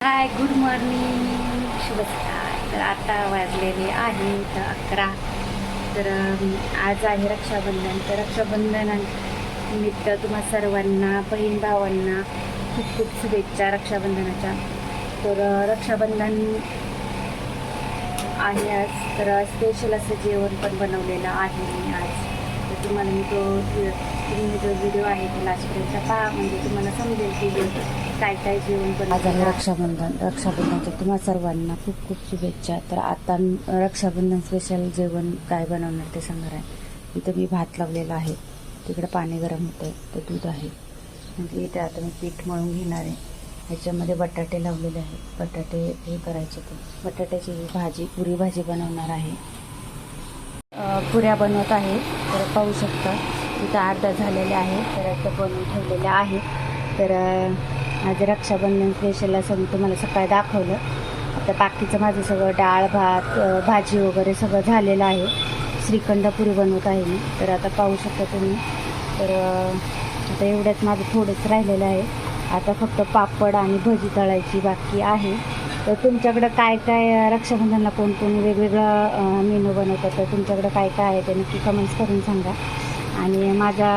Hi good morning शुभ सकाळ तर आता वाजलेले तर अकरा. तर आज आहे रक्षाबंधन. तर रक्षाबंधनानिमित्त तुम्हा सर्वांना बहीण भावांना खूप खूप शुभेच्छा रक्षाबंधनाच्या. तर रक्षाबंधन आहे आज. तर स्पेशल असं जेवण पण बनवलेलं आहे मी आज. तुम्हाला मी तो तुम्ही जो व्हिडिओ आहे तो लास्टपर्यंत पहा. म्हणजे तुम्हाला समजेल की काय काय जेवण आज आहे रक्षाबंधन रक्षाबंधनच्या तुम्हा सर्वांना खूप खूप शुभेच्छा. तर आता रक्षाबंधन स्पेशल जेवण काय बनवणार ते सांगणार आहे. इथं मी भात लावलेला आहे. तिकडे पाणी गरम होतं तर दूध आहे. म्हणजे इथे आता मी पीठ मळून घेणार आहे. ह्याच्यामध्ये बटाटे लावलेले आहेत. बटाटे हे करायचे ते. बटाट्याची भाजी पुरी भाजी बनवणार आहे. पुऱ्या बनवत आहे. तर पाहू शकता इथं अर्धा झालेला आहे. तर आता बनवून ठेवलेलं आहे. तर आज रक्षाबंधन स्पेशल असं मी तुम्हाला सकाळी दाखवलं. आता बाकीचं माझं सगळं डाळ भात भाजी वगैरे सगळं झालेलं आहे. श्रीखंड पुरी बनवत आहे मी. तर आता पाहू शकता तुम्ही. तर आता एवढ्याच माझं थोडंच राहिलेलं आहे. आता फक्त पापड आणि भजी तळायची बाकी आहे. तर तुमच्याकडं काय काय रक्षाबंधनला कोण कोण वेगवेगळं मेनू बनवतात तर तुमच्याकडं काय काय आहे ते नक्की कमेंट्स करून सांगा. आणि माझा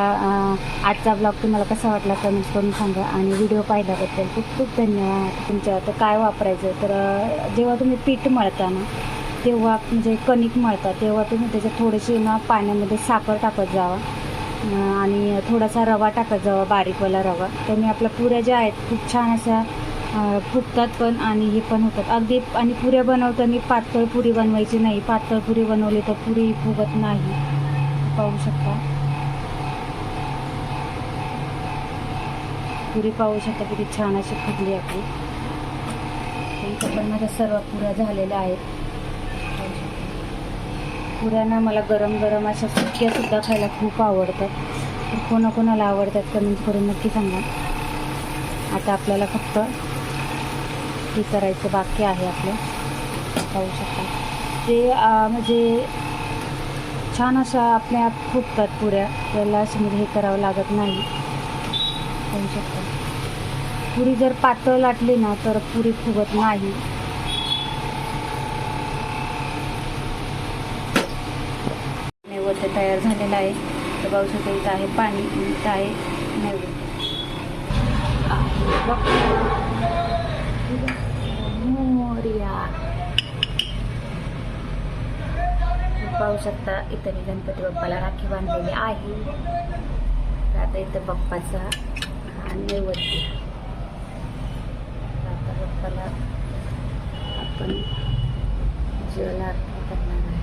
आजचा ब्लॉग तुम्हाला कसा वाटला कमेंट्स करून सांगा. आणि व्हिडिओ पाहिल्याबद्दल खूप खूप धन्यवाद. तुमच्या तर काय वापरायचं तर जेव्हा तुम्ही पीठ मळता ना तेव्हा म्हणजे कणिक मळता तेव्हा तुम्ही त्याच्यात थोडीशी ना पाण्यामध्ये साखर टाकत जावा. आणि थोडासा रवा टाकत जावा बारीकवाला रवा. त्याने आपल्या पुऱ्या ज्या आहेत खूप छान अशा फुगतात पण आणि हे पण होतात. अगदी आणि पुऱ्या बनवताना पातळ पुरी बनवायची नाही. पातळ पुरी बनवली तर पुरी फुगत नाही. पाहू शकता. पुरी पाहू शकता किती छान अशी फुगली आपली. इथं पण माझ्या सर्व पुऱ्या झालेल्या आहेत. पुऱ्यांना मला गरम गरम अशा सुक्या सुद्धा खायला खूप आवडतात. तर कोणाकोणाला आवडतात कमेंट करून नक्की सांगा. आता आपल्याला फक्त हे करायचं बाकी आहे आपलं. पाहू शकता. ते म्हणजे छान अशा आपल्या आप फुटतात पुऱ्या. त्याला असं म्हणजे हे करावं लागत नाही. पाहू शकता. पुरी जर पातळ लाटली ना तर पुरी फुगत नाही. नैवेद्य तयार झालेलं आहे. तर पाहू शकता इथं आहे पाणी इथं आहे नैवेद्य. मोरया पाहू शकता इथं मी गणपती बाप्पाला राखी बांधलेली आहे. आता इथं बाप्पाचा हा नैवेद्य. आता बाप्पाला आपण जल अर्पण करणार आहे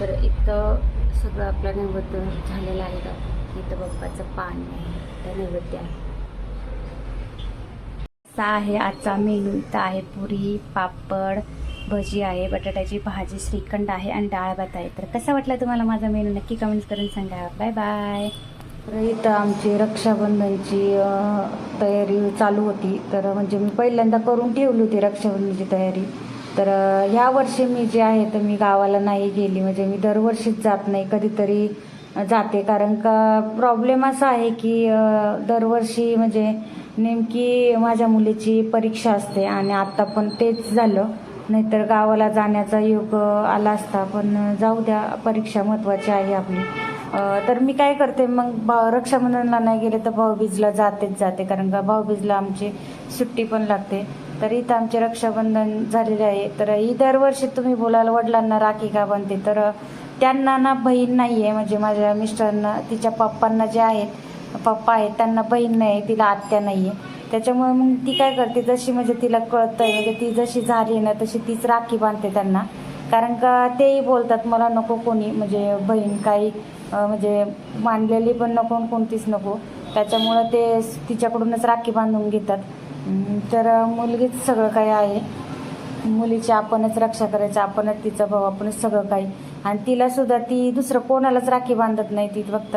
तर इथं सगळं आपलं नैवेद्य झालेलं आहे का इथं बाप्पाचं पान आहे. तर नैवेद्य आहे. असा आहे आजचा मेनू. इथं आहे पुरी पापड भजी आहे बटाट्याची भाजी श्रीखंड आहे आणि डाळ भात आहे. तर कसा वाटला तुम्हाला माझा मेनू? नक्की कमेंट करून सांगा. बाय बाय तर इथं आमची रक्षाबंधनची तयारी चालू होती. तर म्हणजे मी पहिल्यांदा करून ठेवली होती रक्षाबंधनची तयारी. तर ह्या वर्षी मी जे आहे तर मी गावाला नाही गेली. म्हणजे मी दरवर्षीच जात नाही कधीतरी जाते. कारण का प्रॉब्लेम असा आहे की दरवर्षी म्हणजे नेमकी माझ्या मुलीची परीक्षा असते आणि आता पण तेच झालं. नाहीतर गावाला जाण्याचा योग आला असता. पण जाऊ द्या परीक्षा महत्त्वाची आहे आपली. तर मी काय करते मग भा रक्षाबंधनला नाही गेले तर भाऊबीजला जातेच जाते. कारण का भाऊबीजला आमची सुट्टी पण लागते. तर इथं आमचे रक्षाबंधन झालेले आहे. तर ही दरवर्षी तुम्ही बोलाल वडिलांना राखी का बनते तर त्यांना ना बहीण नाही आहे म्हणजे माझ्या मिस्टरांना तिच्या पप्पांना जे आहेत पप्पा आहेत त्यांना बहीण नाही तिला आत्या नाही आहे त्याच्यामुळे मग ती काय करते? जशी म्हणजे तिला कळतंय म्हणजे ती जशी झाली ना तशी तीच राखी बांधते त्यांना. कारण का तेही बोलतात मला नको कोणी म्हणजे बहीण काही म्हणजे मानलेली पण नको कोणतीच नको. त्याच्यामुळं ते तिच्याकडूनच राखी बांधून घेतात. तर मुलगीच सगळं काही आहे. मुलीची आपणच रक्षा करायची आपणच तिचा भाऊ आपणच सगळं काही. आणि तिला सुद्धा ती दुसरं कोणालाच राखी बांधत नाही. ती फक्त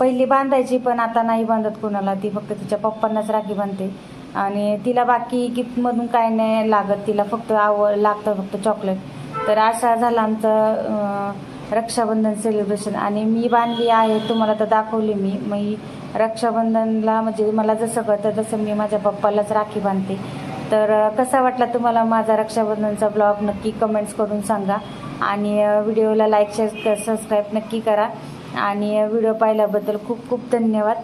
पहिली बांधायची पण आता नाही बांधत कोणाला. ती फक्त तिच्या पप्पांनाच राखी बांधते. आणि तिला बाकी गिफ्टमधून काय नाही लागत. तिला फक्त आवड लागतं फक्त चॉकलेट. तर असा झाला आमचं रक्षाबंधन सेलिब्रेशन आणि मी बांधली आहे तुम्हाला तर दाखवली मी. मी रक्षाबंधनला म्हणजे मला जसं कळतं तसं मी माझ्या पप्पालाच राखी बांधते. तर कसा वाटला तुम्हाला माझा रक्षाबंधनचा ब्लॉग? नक्की कमेंट्स करून सांगा. आणि व्हिडिओला लाईक शेअर सबस्क्राईब नक्की करा. आणि व्हिडिओ पाहिल्याबद्दल खूप खूप धन्यवाद.